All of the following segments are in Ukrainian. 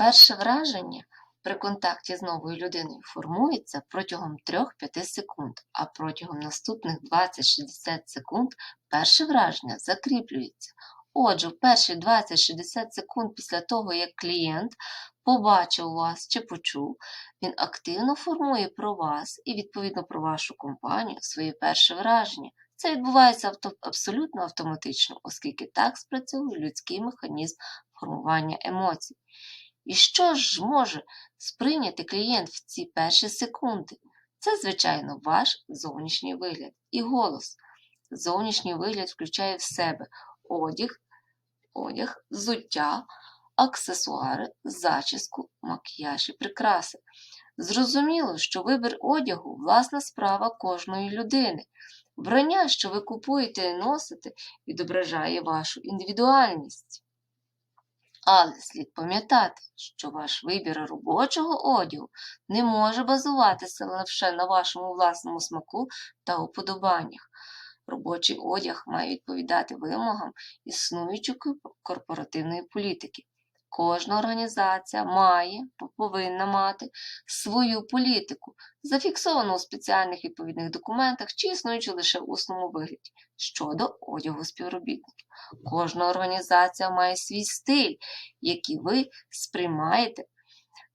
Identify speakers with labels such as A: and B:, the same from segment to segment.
A: Перше враження при контакті з новою людиною формується протягом 3-5 секунд, а протягом наступних 20-60 секунд перше враження закріплюється. Отже, в перші 20-60 секунд після того, як клієнт побачив вас чи почув, він активно формує про вас і, відповідно, про вашу компанію своє перше враження. Це відбувається абсолютно автоматично, оскільки так спрацьовує людський механізм формування емоцій. І що ж може сприйняти клієнт в ці перші секунди? Це, звичайно, ваш зовнішній вигляд і голос. Зовнішній вигляд включає в себе одяг, одяг, взуття, аксесуари, зачіску, макіяж і прикраси. Зрозуміло, що вибір одягу власна справа кожної людини. Вбрання, що ви купуєте і носите, відображає вашу індивідуальність. Але слід пам'ятати, що ваш вибір робочого одягу не може базуватися лише на вашому власному смаку та уподобаннях. Робочий одяг має відповідати вимогам існуючої корпоративної політики. Кожна організація має, повинна мати свою політику, зафіксовану у спеціальних відповідних документах чи існуючи лише в усному вигляді щодо одягу співробітників. Кожна організація має свій стиль, який ви сприймаєте,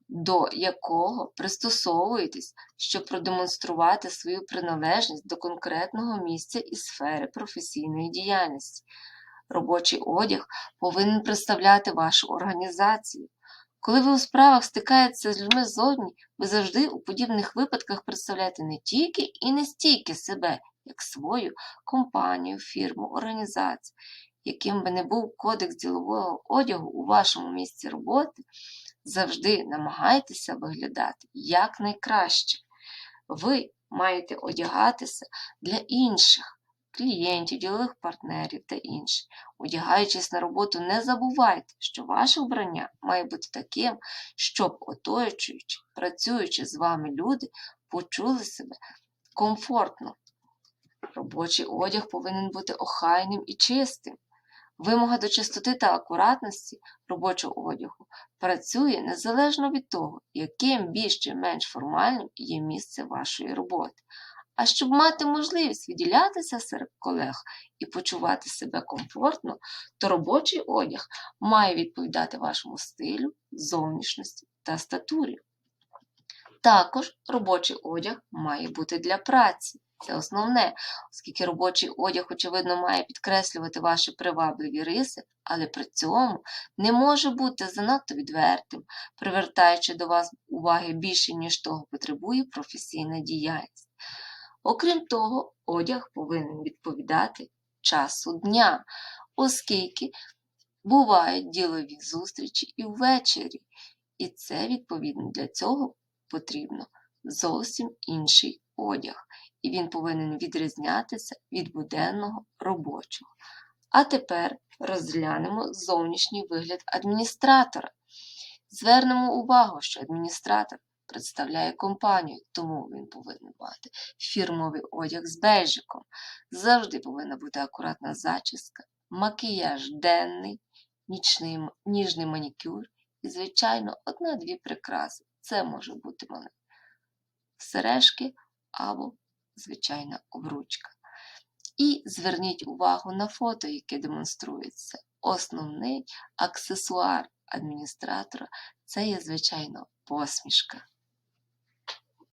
A: до якого пристосовуєтесь, щоб продемонструвати свою приналежність до конкретного місця і сфери професійної діяльності. Робочий одяг повинен представляти вашу організацію. Коли ви у справах стикаєтеся з людьми ззовні, ви завжди у подібних випадках представляєте не тільки і не стільки себе, як свою компанію, фірму, організацію. Яким би не був кодекс ділового одягу у вашому місці роботи, завжди намагайтеся виглядати якнайкраще. Ви маєте одягатися для інших клієнтів, ділових партнерів та інших. Одягаючись на роботу, не забувайте, що ваше вбрання має бути таким, щоб оточуючи, працюючи з вами люди, почули себе комфортно. Робочий одяг повинен бути охайним і чистим. Вимога до чистоти та акуратності робочого одягу працює незалежно від того, яким більш чи менш формальним є місце вашої роботи. А щоб мати можливість відділятися серед колег і почувати себе комфортно, то робочий одяг має відповідати вашому стилю, зовнішності та статурі. Також робочий одяг має бути для праці. Це основне, оскільки робочий одяг, очевидно, має підкреслювати ваші привабливі риси, але при цьому не може бути занадто відвертим, привертаючи до вас уваги більше, ніж того потребує професійна діяльність. Окрім того, одяг повинен відповідати часу дня, оскільки бувають ділові зустрічі і ввечері, і це, відповідно, для цього потрібно зовсім інший одяг, і він повинен відрізнятися від буденного робочого. А тепер розглянемо зовнішній вигляд адміністратора. Звернемо увагу, що адміністратор представляє компанію, тому він повинен мати фірмовий одяг з бейджиком. Завжди повинна бути акуратна зачіска, макіяж денний, нічний, ніжний манікюр і, звичайно, одна-дві прикраси. Це може бути сережки або звичайна обручка. І зверніть увагу на фото, яке демонструється. Основний аксесуар адміністратора це є, звичайно, посмішка.